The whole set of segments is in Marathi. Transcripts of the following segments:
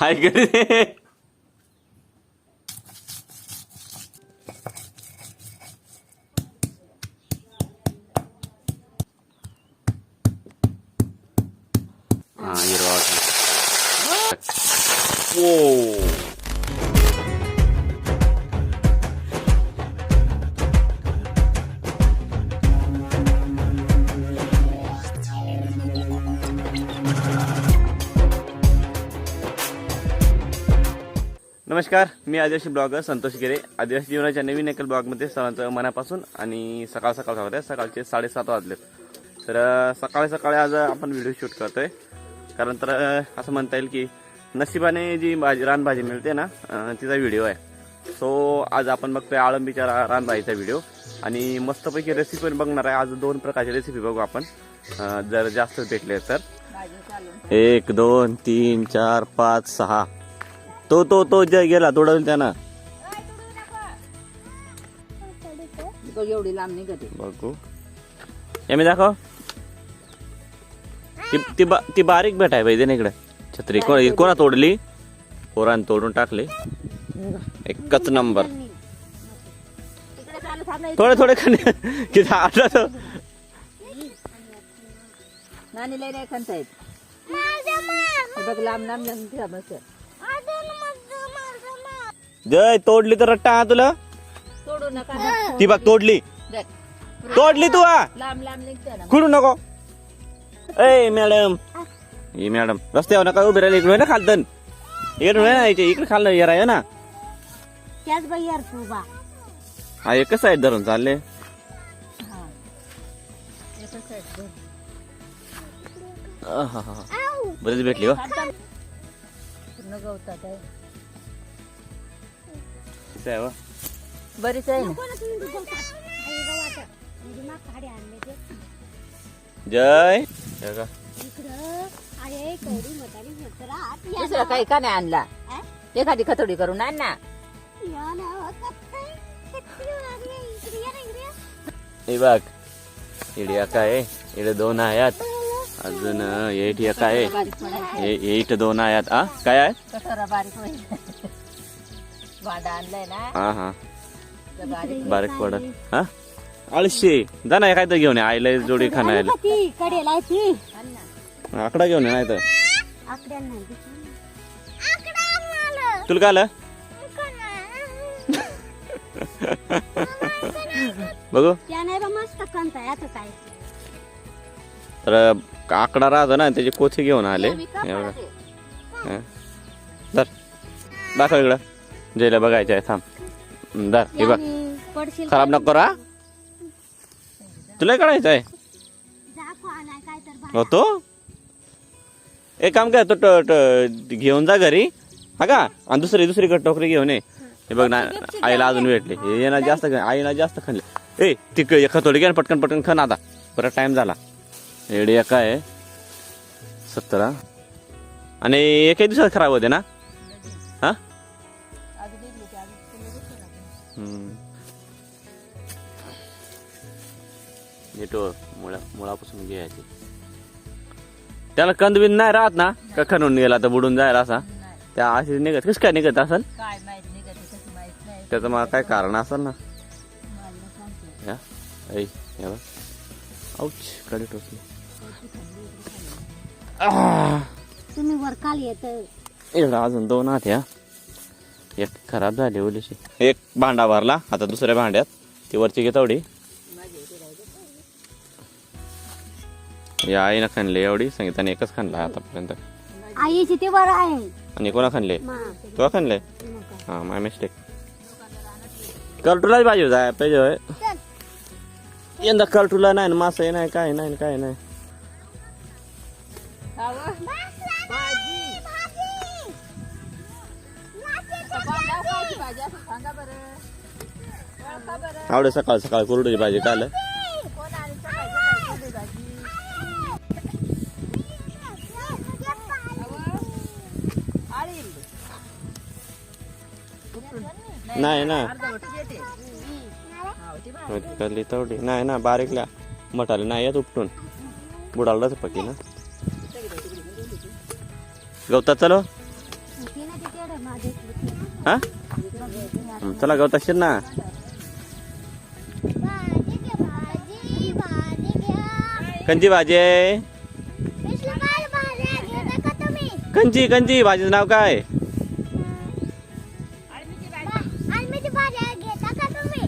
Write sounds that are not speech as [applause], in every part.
हाय घरी हा मी आदिवासी ब्लॉगर संतोष गिरे. आदिवासी जीवनाच्या नवीन एकल ब्लॉगमध्ये सर्वांचं मनापासून आणि सकाळ सकाळ स्वागत आहे. सकाळचे साडेसात वाजलेत. तर सकाळी सकाळी आज आपण व्हिडिओ शूट करतोय. कारण तर असं म्हणता येईल की नशिबाने जी भाजी रानभाजी मिळते ना तिचा व्हिडिओ आहे. सो आज आपण बघतोय आळंबीच्या रानभाजीचा व्हिडिओ आणि मस्तपैकी रेसिपी पण बघणार आहे. आज दोन प्रकारची रेसिपी बघू आपण. जर जास्त भेटले तर. एक दोन तीन चार पाच सहा. तो तो तो जय गेला तोडल त्यानं. एवढी लांब निघते. बघू. हे मी दाखव. ती ती बा- ती बारीक भेटाय पाहिजे ना इकडे. छत्री कोण कोणा तोडली? पोरान तोडून टाकले. एकच नंबर. थोडे थोडे खाणे किती आठवत नानी लय नाही खंत आहेत. हे बघ लांब लांब लांब जय तोडली तर रट्टा हा तुला? तोडू नका ती बघ तोडली. तोडली तू हा? लांब लांब निघते ना कुठू नको. ए मॅडम. ही मॅडम रस्त्यावर नका उभे राहिले इकडे ना खालतन? इकडे ना इथे इकडे खाल्लं आहे ना? त्याच बाई यार तू बा. हा एकच साईड धरून चालले. हा. side धर. बरेच भेटली हो. पूर्ण गवतात आहे असं आहे हो. बरीच आहे. ना जय दुसरा काही का नाही आणला? एखादी खतोडी करून आण ना. हे बघ. इकडे एक आहे. इकडे दोन आहेत अजून एट एक आहे. हे एट दोन आहेत आ काय आहे? कटोरा बारीक होईल. भांडा आणलंय ना. हा हा. तर बारीक बारीक पडत हा? आळशी जा ना काय तर घेऊन ये. आईला जोडी खाण्याला. ती कडेला आहे ती. आण ना. आकडा घेऊन ये नाही तर. नाही तुला काय आलं? बघू. त्या नाही बा मस्त कंत आहे आता काय. तर आकडा राहतो ना त्याचे कोथे घेऊन आले? हा. धर दाखव इकडं. जयला बघायचं आहे थांब. हं, धर हे बघ. पडशील खराब नको करा. तुला काढायचं आहे? बा- होतो एक काम काय तो घेऊन जा घरी. हा का? आणि दुसरी दुसरीकडे टोकरी घेऊन ये. हे बघ ना आईला अजून भेटले. हे ना जास्त आईला जास्त खाल्ले. ए तिक एका थोडी घ्या पटकन पटकन खन आता. परत टाइम झाला. एडी एका आहे. सत्तरा आणि एकही दिवसात खराब होते ना? ना. हम्म. येतो मुळा मुळापासून घ्यायची. त्याला कंदबिन नाही राहत ना? का खणून गेला तर बुडून जायला असा. त्या अशी निघत कस काय निघत असेल? काय माहीत निघते कसं माहीत नाही. त्याचं मला काय कारण असेल ना? मला सांगते या. ऐ या बघ. औच कडे टोचली. आह. तुम्ही वर काल येत. एवढा अजून दोन हात या. एक खराब झाली ओलीशी एक भांडा भरला आता दुसऱ्या भांड्यात. ती वरची घे तेवढी. या आईनं खाणली एवढी संगीताने एकच खाणला आतापर्यंत. आईची ते वर आहे. आणि कोणा खाणले मा. तुला खाणले. हा माय मिस्टेक कलटुलाच पाहिजे जाय पाहिजे होय. यंदा कलटुला नाही ना मासे नाही काय नाही न काय नाही. सांगा बरं. आवडे सकाळ सकाळ कुरडूची भाजी काल. कोण आणि सकाळी सकाळी केली भाजी आवा. आळी. उठून. नाही ना. अर्धवट येते. हाव, ती भाजी. कल्ली तेवढी नाही ना बारीकल्या. मटाले नाही येत उपटून. बुडालाच पकी ना. गवतात चलो. हा? चला गवत असेल ना. घ्या भाजी कंची आहे. कंची कंची भाजीचं नाव काय?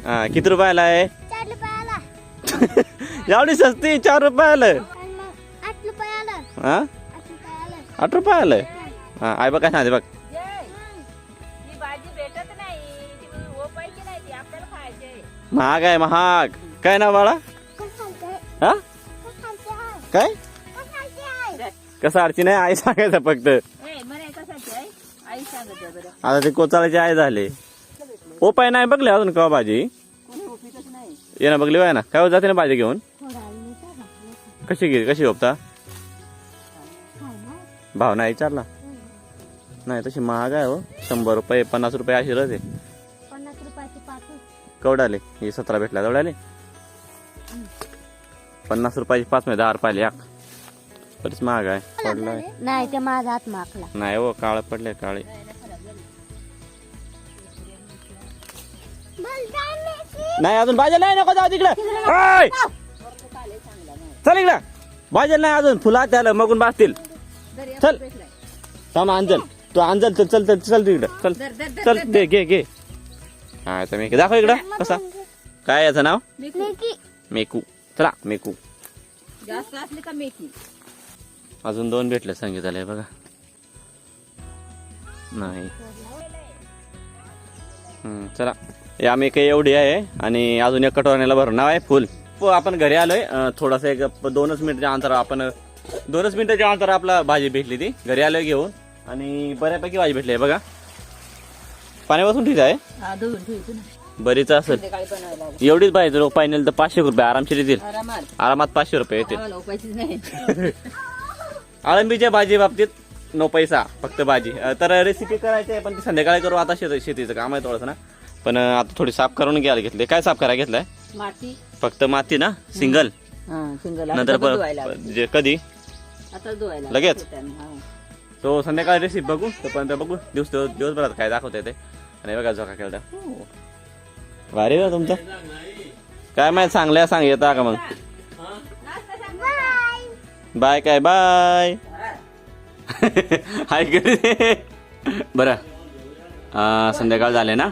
हा किती रुपयाला आहे? [laughs] एवढी सस्ती चार रुपयाला. हा? आठ रुपयाला. हा आई बघ काय सांगते बघ. महाग आहे महाग. काय ना बाळा? हा? काय? कसं अडची नाही आई सांगायचं फक्त. आता ते कोचाळ्याची आई झाले. ओपाय नाही बघले अजून का भाजी? ये ना बघली वाय ना. काय हो, जाते ना भाजी घेऊन? कशी घे कशी ओपता भाव नाही विचारला. नाही तशी महाग आहे हो. शंभर रुपये पन्नास रुपये अशी रस केवढाले हे सतरा भेटला तेवढाले पन्नास रुपयाची पाच मध्ये दहा रुपयाला एक. बरीच महाग आहे पडलाय. नाही ते माझा हात माकला नाही हो काळ पडले काळे. नाही अजून भाज्या नाही नको जाऊ तिकडे! चल इकडे. भाज्या नाही अजून फुला त्याला मगून बासतील. चल. थांब अंजल. तू अंजल चल चल चल चल तिकडे. चल. चल दे घे घे. हा आता मी दाखव इकडं. कसा? काय याचं नाव? मेकू. चला मेकू. जास्त असली का अजून दोन भेटले संगीताला बघा. नाही. चला. या मी काही एवढी आहे आणि अजून एक कटोऱ्याला भरून नाव आहे फुल. प- आपण घरी आलोय. थोडासा एक दोनच मिनिटच्या अंतर आपण दोनच मिनिटाच्या अंतर आपला भाजी भेटली ती. घरी आलोय घेऊन. आणि बऱ्यापैकी भाजी भेटली आहे बघा. पाण्यापासून ठीक आहे? हा बरीच असेल. एवढीच पाहिजे लोक पाहिजे तर पाचशे रुपये आरामशीर येतील. आरामात. पाचशे रुपये येतील. [laughs] आळंबीच्या भाजी बाबतीत नो पैसा फक्त भाजी. तर रेसिपी करायची आहे पण ती संध्याकाळी करू. आता शेत शेतीचं काम आहे थोडंसं ना. पण आता थोडी साफ करून घ्यायला घेतली. काय साफ करायला घेतलंय? माती. फक्त माती ना? सिंगल. सिंगल. नंतर कधी? लगेच? तो संध्याकाळी रेसिपी बघू. तोपर्यंत बघू. दिवस दिवसभरात काय दाखवते ते. आणि बघा झोका केला भारी ना तुमचं. काय माहीत चांगल्या सांग येता का मग? बाय काय बाय. हाय घरी बरं. संध्याकाळ झाले ना?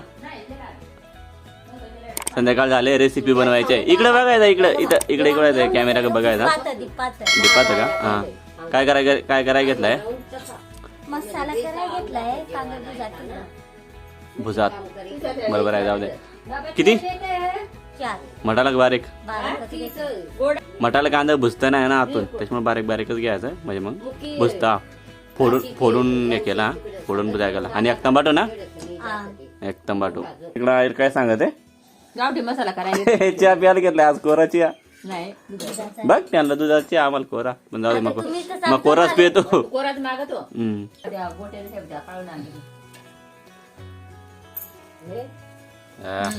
संध्याकाळ झाले रेसिपी बनवायची. आहे इकडे बघायचं इकडे इथं इकडे इकडे कॅमेरा बघायचा. दीपाचं का? हा. काय कराय काय करायला घेतलंय? मसाला करायला घेतलाय भुजात. बरोबर आहे जाऊ दे. किती? चार. मटाला का बारीक. बारा मटाला कांदा भुजता नाही ना आतून त्याच्यामुळे बारीक बारीकच घ्यायचं म्हणजे मग भुजता. फोडून फोडून हे केला. फोडून बुजाय गेला आणि एक तंबाटो ना? एक तंबाटो. इकडं आहे काय सांगत आहे? गावठी मसाला करायला [laughs] चहा प्यायला घेतलाय आज कोराची. बघ त्यांना दुधाची आम्हाला कोरा. पण जाऊ दे मग मग कोराच पितो कोराच मागतो. हा.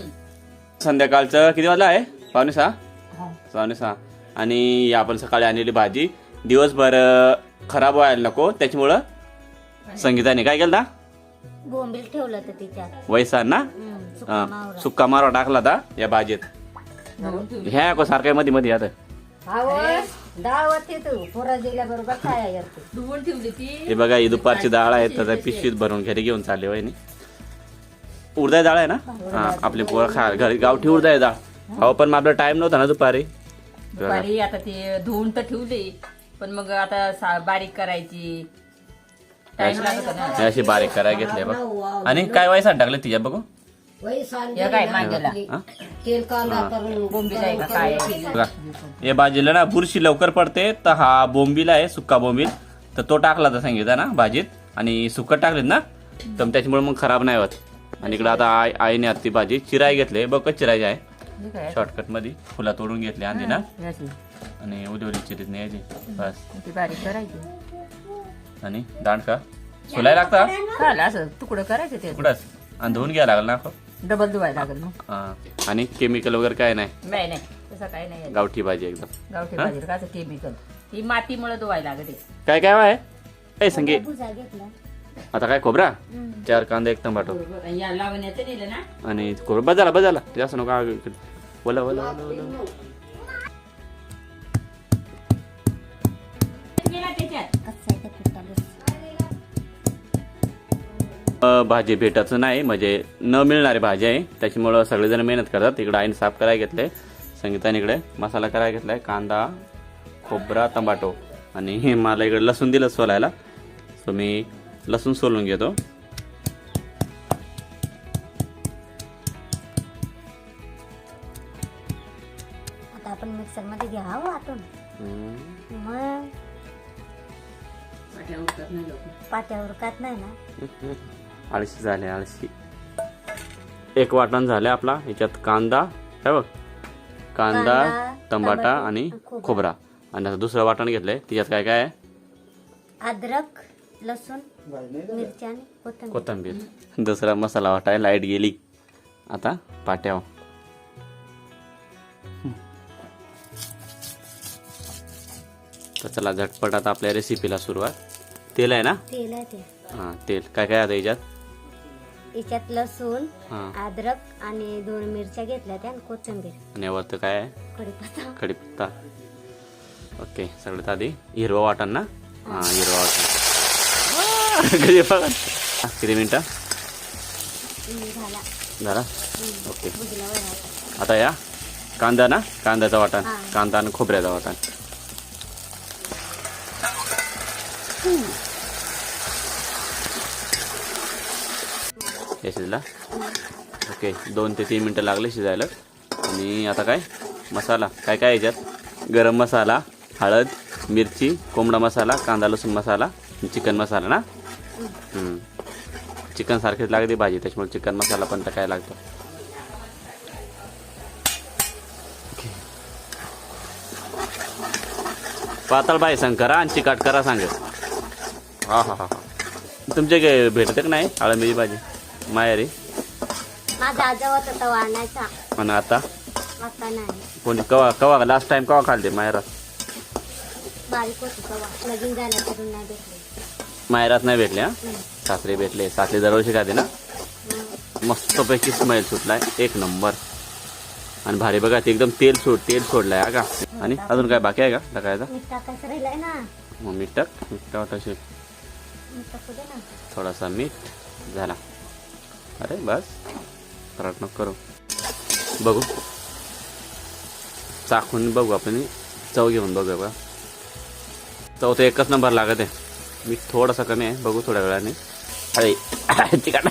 संध्याकाळचं किती वाजला आहे? पावणे सहा पावणे सहा आणि ही आपण सकाळी आणलेली भाजी. दिवसभर अं, खराब व्हायला नको. त्याच्यामुळं संगीताने काय केलं बोंबील ठेवलं तर तिच्यात. वैसा ना हम्म, सुका मावरा. सुक्का मारा टाकला होता या भाजीत. ह्या को सारख्या मध्ये मध्ये आता. धुवून ठेवली ती. हे बघा ही दुपारची डाळ आहे त्याचा पिशवीत भरून घरी घेऊन चालले वहिनी. उडदाय डाळ आहे ना? हा आपली पोरं खा घरी गावठी उडदाय डाळ. हो पण मग आपला टाइम नव्हता ना दुपारी. दुपारी आता ते धुवून तर ठेवली पण मग आता सा- बारीक करायची. टाइम लागत ना. अशी बारीक करायला घेतली बघ. आणि काय वयसात टाकले तिच्या बघू? हे काय मांगेला? हा? बोंबीला आहे का काय आहे? बघा या भाजीला ना बुरशी लवकर पडते तर हा बोंबील आहे सुक्का बोंबील. तर तो टाकला तर सांगितलं ना भाजीत. आणि सुकट टाकलेत ना? तर त्याच्यामुळे मग खराब नाही होत. आणि इकडे आता आई आईने आता ती भाजी चिराई घेतली. बघ कशी चिरायची आहे. काय? शॉर्टकटमध्ये फुला तोडून घेतली आणली ना. आणि उद्योरी चिरीत न्यायची. बस. ती बारीक करायची. आणि दांडका सोलाय लागता? चालेल असं तुकडं करायचं ते. कुठंच आणि धुवून घ्यायला लागल ना डबल धुवायला लागेल हा. आणि केमिकल वगैरे काय नाही? नाही नाही. तसं काही नाही. गावठी भाजी एकदम. गावठी हा? काय केमिकल ही मातीमुळे धुवायला लागते. काय काय आहे काय संगे. भुजा घेतला. आता काय खोबरा? चार कांदा एक टमाटो. आणि खोबरा बजाला बजाला. जास्त नको ते पिठाला अ, भाजी भेटायचं नाही म्हणजे न मिळणारी भाजी आहे. त्याच्यामुळं सगळेजण मेहनत करतात. इकडे आईने साफ करायला घेतले संगीताने इकडे मसाला करायला घेतलाय. कांदा खोबरा टमाटो आणि मला इकडे लसूण दिलं सोलायला. सो मी लसूण सोलून घेतो. आता आपण मिक्सरमध्ये वाटून. मग पाट्यावर कात नाही ना? आळशी झाले आळशी. एक वाटण झालं आपला याच्यात कांदा हे बघ. कांदा टमाटा आणि खोबरा. आणि आता दुसरं वाटण घेतलंय त्याच्यात काय काय आहे? अद्रक. लसूण मिरची आणि कोथिंबीर. कोथंबीर. दुसरा मसाला वाटाय लाइट गेली. आता पाट्याव तर चला झटपट आता आपल्या रेसिपीला सुरुवात. तेल आहे ना? तेल आहे ते हां तेल. काय काय आता याच्यात? याच्यात लसूण हां. अद्रक आणि दोन मिरच्या घेतल्या त्या आणि कोथिंबीर. आणि वरतं काय आहे? कढीपत्ता कढीपत्ता ओके सगळ्यात आधी हिरवा वाटण ना? हां हिरवा वाटण. बघा किती मिनटं? झाला? ओके. आता. या. कांदा ना? कांद्याचा वाटण. कांदा आणि खोबऱ्याचा वाटण. हे शिजला? ओके. दोन ते तीन मिनटं लागले शिजायला. आणि आता काय? मसाला. काय काय याच्यात? गरम मसाला हळद मिरची कोंबडा मसाला कांदा लसूण मसाला. चिकन मसाला ना. चिकन सारखीच लागते भाजी त्याच्यामुळे चिकन मसाला पण टाकायला लागतो. पातळ बाई सांग करा आणि चिकाट करा सांग हा हा हा. हा तुमच्या काय भेटते का नाही आळंबीची भाजी? मायारी? आणि आता? आता नाही. कोणी कवा कवा लास्ट टाइम कवा खालते मायरात? बारीक होती तवा लगीन झाल्या करून नाही भेटले. मायरात नाही भेटले हा. सासरे भेटले. सासरे दरवर्षी खाते ना. मस्तपैकी स्मेल सुटलाय. एक नंबर आणि भारी बघा ते एकदम तेल सोड तेल सोडलाय हा का? आणि अजून काय बाकी आहे का? टाकायचा? मीठ टाकायचं राहिलंय ना. मग मीठ टाक. मीठ टाकायचे मीठ टाकू दे ना. थोडासा मीठ. झाला. अरे बस. फराट नको करू. बघू. चाखून बघू आपण. चव घेऊन बघू बघा. चव एकच नंबर लागत आहे. मीठ थोडासा कमी आहे बघू थोड्या वेळाने. अरे [laughs] चिकन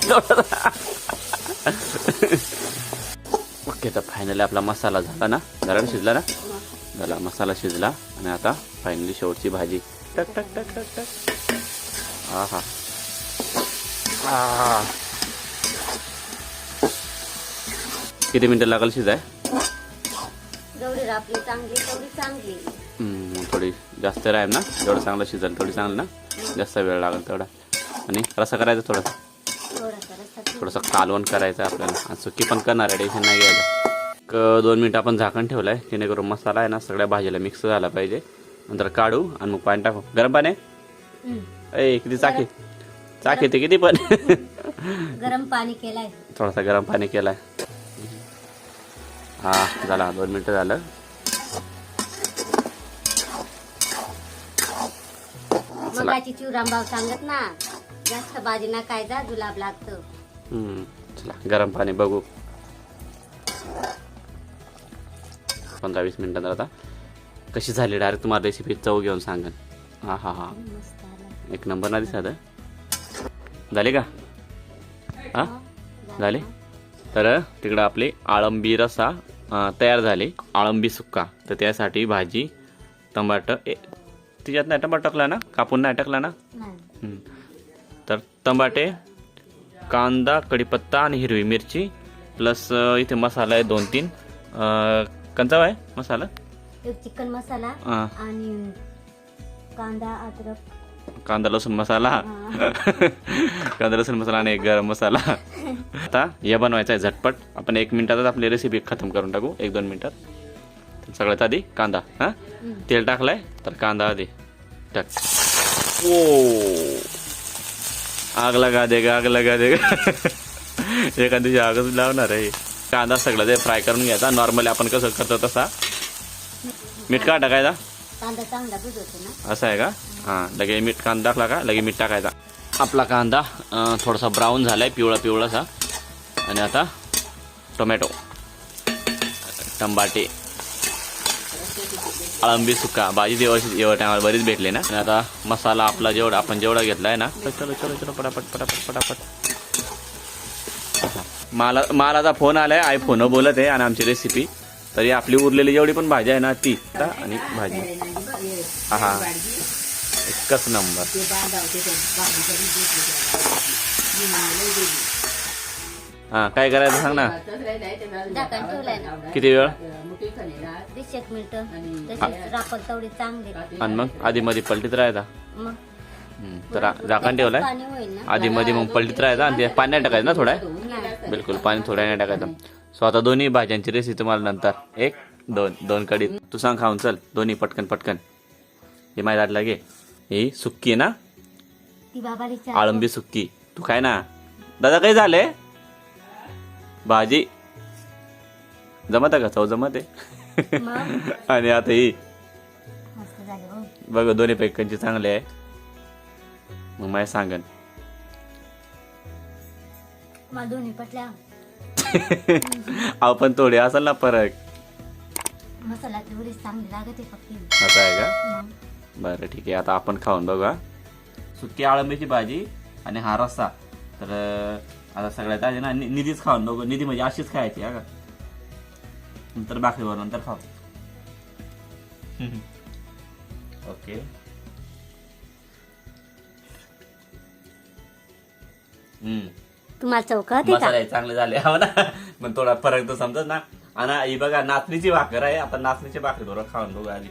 ओके तर फायनली आपला मसाला झाला ना? झाला शिजला ना? झाला मसाला शिजला आणि आता फायनली शेवटची भाजी. टक टक टक टक टक. हा हा किती मिनिटं लागल शिजाय चांगली चांगली. जास्त राहील ना? जेवढं चांगलं शिजेल थोडी चांगलं ना? जास्त वेळ लागेल तेवढा. आणि रसा करायचा थोडासा? थोडासा कालवण करायचं आपल्याला. आणि सुकी पण करणार आहे टेन्शन नाही घ्यायचं. क दोन मिनटं आपण झाकण ठेवलं आहे जेणेकरून मसाला आहे ना सगळ्या भाजीला मिक्स झाला पाहिजे. नंतर काढू आणि मग पाणी टाकू. गरम पाणी. ए किती चाकी चाकी ते किती पण? [laughs] गरम पाणी केलाय. थोडासा गरम पाणी केलाय. हा झाला. दोन मिनिटं झालं. सांगत ना जास्त भाजी ना काय जा जुलाब लागतं. हम्म, चला गरम पाणी बघू. पंधरा वीस मिनिटांतर आता. कशी झाली डायरेक्ट तुम्हाला रेसिपी चव घेऊन सांगेन. हा हा हा. मस्त आलं. एक नंबर ना दिसत झाले का? हा? झाले. तर तिकडं आपली आळंबी रसा अं, तयार झाली. आळंबी सुक्का. तर त्यासाठी भाजी टमाटर ए तिच्यात नाही टमाटर टाकला ना? कापून नाही टाकला ना. तर टमाटे कांदा कढीपत्ता आणि हिरवी मिरची प्लस इथे मसाला आहे दोन तीन. कंचा आहे मसाला? एक चिकन मसाला अं, आणि कांदा अद्रक. कांदा लसूण मसाला. [laughs] कांदा लसूण मसाला आणि एक गरम मसाला. आता हे बनवायचं आहे झटपट. आपण एक मिनिटातच आपली रेसिपी खतम करून टाकू. एक दोन मिनिटात. तर सगळ्यात आधी कांदा हां? तेल टाकलाय तर कांदा आधी. टाक. ओ आग लगा दे आग लगा दे एका दिवशी आगच लावणार आहे. कांदा सगळं ते फ्राय करून घ्यायचा. नॉर्मली आपण कसं करतो तसा? मीठ का टाकायचा? असं आहे का? हां लगे मीठ कांदा टाकला का लगे मीठ टाकायचा. आपला कांदा थोडासा ब्राऊन झालाय पिवळा पिवळासा. आणि आता टोमॅटो टमाटे. अळंबी सुका भाजी व्यवस्थित एवढ्या टायमाला बरीच भेटले ना. आणि आता मसाला आपला जेवढा आपण जेवढा घेतलाय ना. तर चलो चलो चलो पटापट पटापट पटापट. मला मालाचा फोन आलाय आय फोन बोलत आहे आणि आमची रेसिपी तरी आपली उरलेली जेवढी पण भाजी आहे ना ती. आणि भाजी. हा एकच नंबर हा काय करायचं सांग ना. झाकण ठेवलंय ना किती वेळ? वीस एक मिनिट. तशी राखल तेवढी चांगली. आणि मग आधी मध्ये पलटीत राहायचा. मग? हम्म, तर झाकण ठेवलंय. पाणी होईल ना? आधी मध्ये मग पलटीत राहायचा आणि ते पाण्यात टाकायचं ना थोड्या. बिलकुल पाणी थोड्या नाही टाकायचं. सो आता दोन्ही भाज्यांची रेसिपी तुम्हाला नंतर. एक दोन दोन कडी तू सांग खाऊन चल. दोन्ही पटकन पटकन. हे माहीत आटला घे. ही सुक्की आहे ना? ती आळंबी सुक्की. तू काय ना. दादा काही झाले भाजी. जमत का? चव जमत आहे? आणि आता ही. हो. बघ दोन्ही पैकांची चांगले आहे. मग मला सांगन. दोन्ही पटल्या. अहो पण थोडे असेल ना फरक. मसाला तेवढी चांगली लागते फक्त. असं आहे का? बरं ठीक आहे. आता आपण खाऊन बघा. सुकी आळंबीची भाजी आणि हा रस्सा. तर आता सगळ्यात आधी ना नि- निधीच खाऊन बघू. निधी म्हणजे अशीच खायची हा का? नंतर भाकरीवर नंतर खाऊ. ओके. हम्म. तुम्हाला चौकत का? मसाले चांगले झाले हो ना. मग थोडा फरक तर समजत ना. आणि ही बघा नाचणीची भाकर आहे. आपण नाचणीची भाकरी बरोबर खाऊन बघू आधी.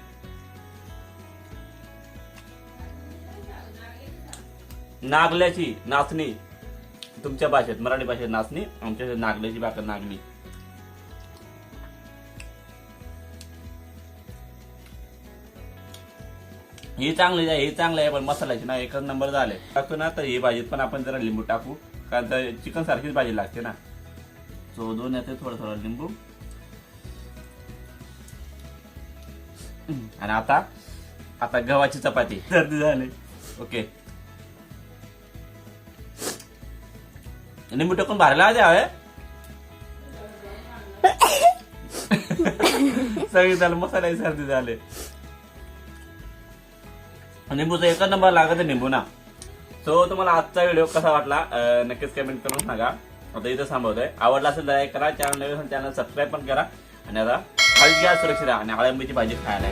नागल्याची नाचणी. तुमच्या भाषेत मराठी भाषेत नाचणी आमच्या नागल्याची भाकर नागणी. ही चांगली आहे ही चांगली आहे पण मसाल्याची ना एकच नंबर झाले. टाकतो ना तर ही भाजीत पण आपण जरा लिंबू टाकू कारण तर चिकन सारखीच भाजी लागते ना. सो दोन येते थोडं थोडं लिंबू. आणि आता आता गव्हाची चपाती. सर्दी झाली. ओके. लिंबू टाकून भरायला द्यावे सगळी झालं मसाला सर्दी झाले निंबूचा एकच नंबर लागत आहे निंबू ना। सो तुम्हाला आजचा व्हिडिओ कसा वाटला नक्कीच कमेंट करून सांगा. आता इथं थांबवतोय. आवडला असेल लाईक करा चॅनल चॅनल सबस्क्राईब पण करा. आणि आता खाली घ्या सुरक्षित राहा आणि आळंबीची भाजी खायला